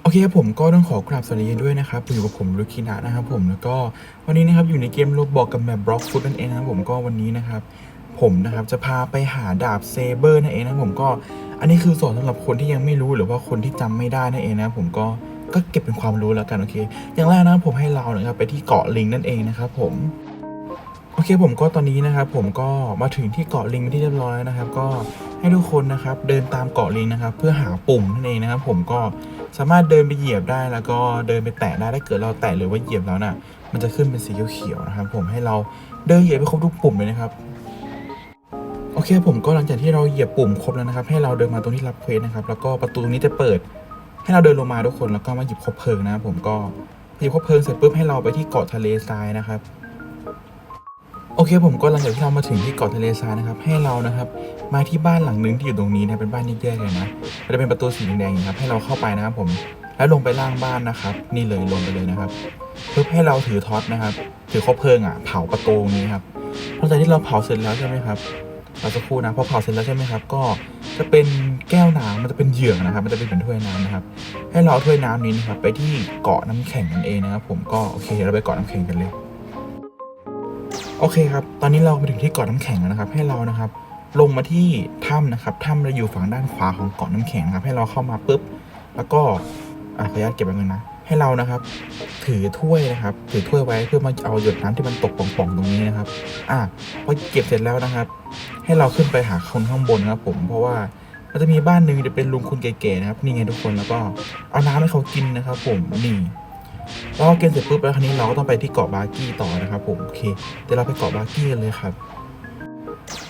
โอเคครับผมก็ต้องขอกราบสวัสดีด้วยนะครับอยู่กับผมลูคินะนะครับผมแล้วก็วันนี้นะครับอยู่ในเกมโลบอกกับแมปบล็อกฟุตนั่นเองนะครับผมก็วันนี้นะครับ ผมนะครับจะพาไปหาดาบเซเบอร์นั่นเองนะผมก็อันนี้คือสอนสำหรับคนที่ยังไม่รู้หรือว่าคนที่จำไม่ได้นั่นเองนะผมก็ก็เก็บเป็นความรู้แล้วกันโอเค อย่างแรกนะผมให้เรานะครับไปที่เกาะลิงนั่นเองนะครับผม โอเคผมก็ตอนนี้นะครับ ผมก็มาถึงที่เกาะลิงเป็นที่เรียบร้อยนะครับ ก็ให้ทุกคนนะครับ เดินตามเกาะลิงนะครับ เพื่อหาปุ่มนั่นเองนะครับ ผมก็สามารถเดินไปเหยียบได้แล้วก็เดินไปแตะได้ถ้าเกิดเราแตะหรือว่าเหยียบแล้วน่ะ มันจะขึ้นเป็นสีเขียวๆนะครับ ผมให้เราเดินเหยียบไปครบทุกปุ่มเลยนะครับโอเคผมก็หลังจากที่เราเหยียบปุ่มครบแล้วนะครับ ให้เราเดินมาตรงที่รับเควสนะครับ แล้วก็ประตูตรงนี้จะเปิด ให้เราเดินลงมาทุกคนแล้วก็มาหยิบคบเพลิงนะครับผมก็หยิบคบเพลิงเสร็จปุ๊บให้เราไปที่เกาะทะเลทรายนะครับ อเคผมก็หลังจากที่เรามาถึงที่เกาะทะเลทรายนะครับ ให้เรานะครับ มาที่บ้านหลังนึงที่อยู่ตรงนี้นะเป็นบ้านแยกๆเลยนะมันจะเป็นประตูสีแดงๆนะครับ ให้เราเข้าไปนะครับผมแล้วลงไปล่างบ้านนะครับ นี่เลยลงไปเลยนะครับเพื่อให้เราถือท็อตนะครับ ถือคบเพลิงอะเผาประตูนี้ครับหลังจากที่เราเผาเสร็จแล้วใช่ไหมครับเราจะพูดนะพอเผาเสร็จแล้วใช่ไหมครับ ก็จะเป็นแก้วน้ำมันจะเป็นเหยือกนะครับ มันจะเป็นเหมือนถ้วยน้ำนะครับ ให้เราถ้วยน้ำนี้นะครับไปที่เกาะน้ำแข็งนั่นเองนะครับ ผมก็โอเคเดี๋ยวเราไปเกาะน้ำแข็งกันเลย โอเคครับ ตอนนี้เรามาถึงที่เกาะน้ำแข็งแล้วนะครับ ให้เรานะครับ ลงมาที่ถ้ำนะครับ ถ้ำเราอยู่ฝั่งด้านขวาของเกาะน้ำแข็งนะครับ ให้เราเข้ามาปุ๊บ แล้วก็อะขออนุญาตเก็บไว้ก่อนนะ ให้เรานะครับ ถือถ้วยนะครับ ถือถ้วยไว้เพื่อมาเอาหยดน้ำที่มันตกป่องๆตรงนี้นะครับ อะพอเก็บเสร็จแล้วนะครับ ให้เราขึ้นไปหาคนข้างบนครับ ผม เพราะว่ามันจะมีบ้านหนึ่งจะเป็นลุงคุณแก่ๆนะครับ นี่ไงทุกคน แล้วก็เอาน้ำให้เขากินนะครับ ผม นี่ แล้วเกินเสร็จปุ๊บแล้วคราวนี้เราก็ต้องไปที่เกาะบาร์กี้ต่อนะครับผมโอเคเดี๋ยวเราไปเกาะบาร์กี้กันเลยครับ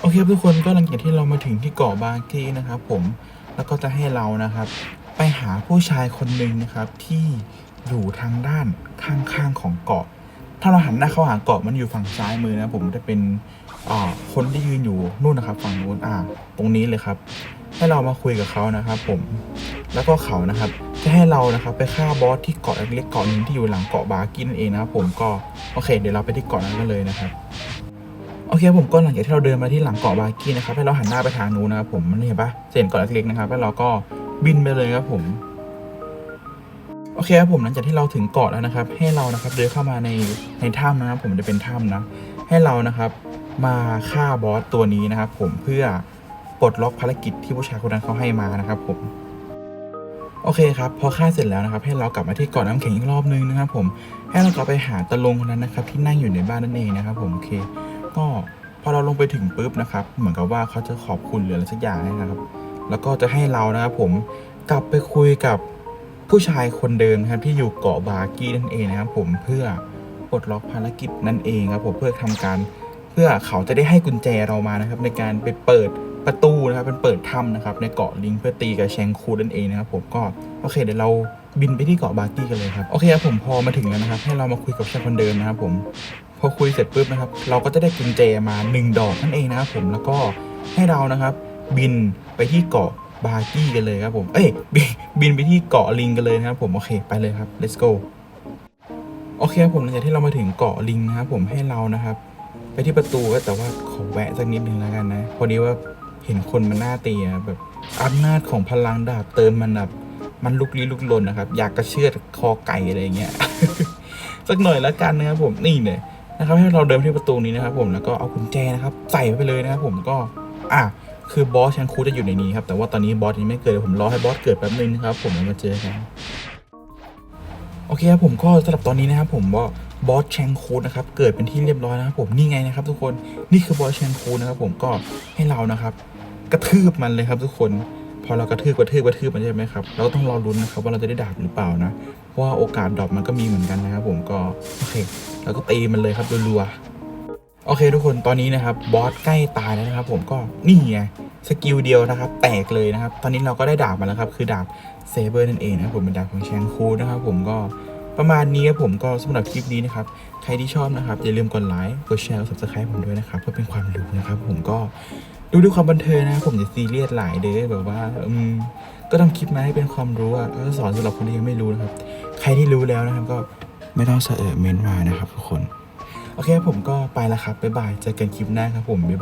โอเคทุกคนก็หลังจากที่เรามาถึงที่เกาะบาร์กี้นะครับ ผมแล้วก็จะให้เรานะครับ ไปหาผู้ชายคนหนึ่งนะครับ ที่อยู่ทางด้านข้างๆของเกาะ ถ้าเราหันหน้าเข้าหาเกาะมันอยู่ฝั่งซ้ายมือนะผมจะเป็นคนที่ยืนอยู่นู่นนะครับ ฝั่งนู้นอ่า ตรงนี้เลยครับ ให้เรามาคุยกับเขานะครับ ผม แล้วก็เขานะครับ จะให้เรานะครับไปฆ่าบอสที่เกาะเล็กๆเกาะนึงที่อยู่หลังเกาะบาร์กินนั่นเองนะครับผมก็โอเค เดี๋ยวเราไปที่เกาะนั้นกันเลยนะครับโอเคผมก็หลังจากที่เราเดินมาที่หลังเกาะบาร์กินนะครับให้เราหันหน้าไปทางนู้นนะครับผมมันเห็นปะเห็นเกาะเล็กๆนะครับ แล้วเราก็บินไปเลยครับผมโอเคครับผมหลังจากที่เราถึงเกาะแล้วนะครับ ให้เรานะครับเดินเข้ามาในในถ้ำนะครับผมจะเป็นถ้ำนะให้เรานะครับมาฆ่าบอสตัวนี้นะครับ ผมเพื่อปลดล็อกภารกิจที่ผู้ชายคนนั้นเขาให้มานะครับ ผม โอเคครับพอฆ่าเสร็จแล้วนะครับ ให้เรากลับมาที่เกาะน้ำแข็งอีกรอบนึงนะครับ ผมให้เรากลับไปหาตะลงคนนั้นนะครับ ที่นั่งอยู่ในบ้านนั่นเองนะครับ ผมโอเค ก็พอเราลงไปถึงปุ๊บนะครับ เหมือนกับว่าเขาจะขอบคุณหรืออะไรสักอย่างนะครับ แล้วก็จะให้เรานะครับผมกลับไปคุยกับผู้ชายคนเดิมครับที่อยู่เกาะบากี้นั่นเองนะครับ ผมเพื่อปลดล็อกภารกิจนั่นเองครับผมเพื่อทำการเพื่อเขาจะได้ให้กุญแจเรามานะครับ ในการไปเปิด ประตูนะครับเป็นเปิดถ้ำนะครับในเกาะลิงเพื่อตีกับแชงคูนั่นเองนะครับผมก็โอเคเดี๋ยวเราบินไปที่เกาะบาร์กี้กันเลยครับโอเคครับผมพอมาถึงแล้วนะครับ ให้เรามาคุยกับชายคนเดิมนะครับผมพอคุยเสร็จปุ๊บนะครับ เราก็จะได้กุญแจมาหนึ่งดอกนั่นเองนะครับผมแล้วก็ให้เรานะครับ บินไปที่เกาะบาร์กี้กันเลยครับผมเอ้ยบินบินไปที่เกาะลิงกันเลยนะครับผมโอเคไปเลยครับ let's go โอเคครับผมหลังจากที่เรามาถึงเกาะลิงนะครับผมให้เรานะครับ ไปที่ประตูก็แต่ว่าขอแวะสักนิดนึงแล้วกันนะพอดีว่า เห็นคนมันหน้าตีอะแบบอำนาจของพลังดาบเติมมันแบบมันลุกลี้ลุกลนนะครับ อยากกระเชือดคอไก่อะไรเงี้ยสักหน่อยแล้วกันนะครับผมนี่เนี่ยนะครับให้เราเดินไปที่ประตูนี้นะครับ ผมแล้วก็เอากุญแจนะครับใส่ไปเลยนะครับผมก็อะคือบอสชังคูจะอยู่ในนี้ครับแต่ว่าตอนนี้บอสยังไม่เกิดผมรอให้บอสเกิดแป๊บนึงนะครับ ผมแล้วมาเจอกันโอเคครับผมก็สำหรับตอนนี้นะครับผมว่า บอสแชงคูดนะครับเกิดเป็นที่เรียบร้อยนะครับผมนี่ไงนะครับ ทุกคนนี่คือบอสแชงคูดนะครับผมก็ให้เรานะครับ กระทืบมันเลยครับทุกคนพอเรากระทืบกระทืบกระทืบมันใช่ไหมครับเราก็ต้องรอลุ้นนะครับว่าเราจะได้ดาบหรือเปล่านะเพราะว่าโอกาสดรอปมันก็มีเหมือนกันนะครับผมก็โอเคเราก็ตีมันเลยครับรัวๆโอเค ทุกคนตอนนี้นะครับบอสใกล้ตายแล้วนะครับ ผมก็นี่ไงสกิลเดียวนะครับ แตกเลยนะครับ ตอนนี้เราก็ได้ดาบมาแล้วครับ คือดาบเซเบอร์นั่นเองนะครับผมเป็นดาบของแชงคูดนะครับผมก็ ประมาณนี้ครับผมก็สำหรับคลิปนี้นะครับ ใครที่ชอบนะครับ อย่าลืมกดไลค์กดแชร์กด subscribe ผมด้วยนะครับเพื่อเป็นความรู้นะครับ ผมก็ดูด้วยความบันเทิงนะผมอย่าซีเรียสหลายเด้อแบบว่าอืมก็ทำคลิปมาให้เป็นความรู้อะก็สอนสำหรับคนที่ยังไม่รู้นะครับ ใครที่รู้แล้วนะครับก็ไม่ต้องเสอะเมนต์มานะครับทุกคน โอเคผมก็ไปแล้วครับบ๊ายบายเจอกันคลิปหน้าครับผมบ๊ายบาย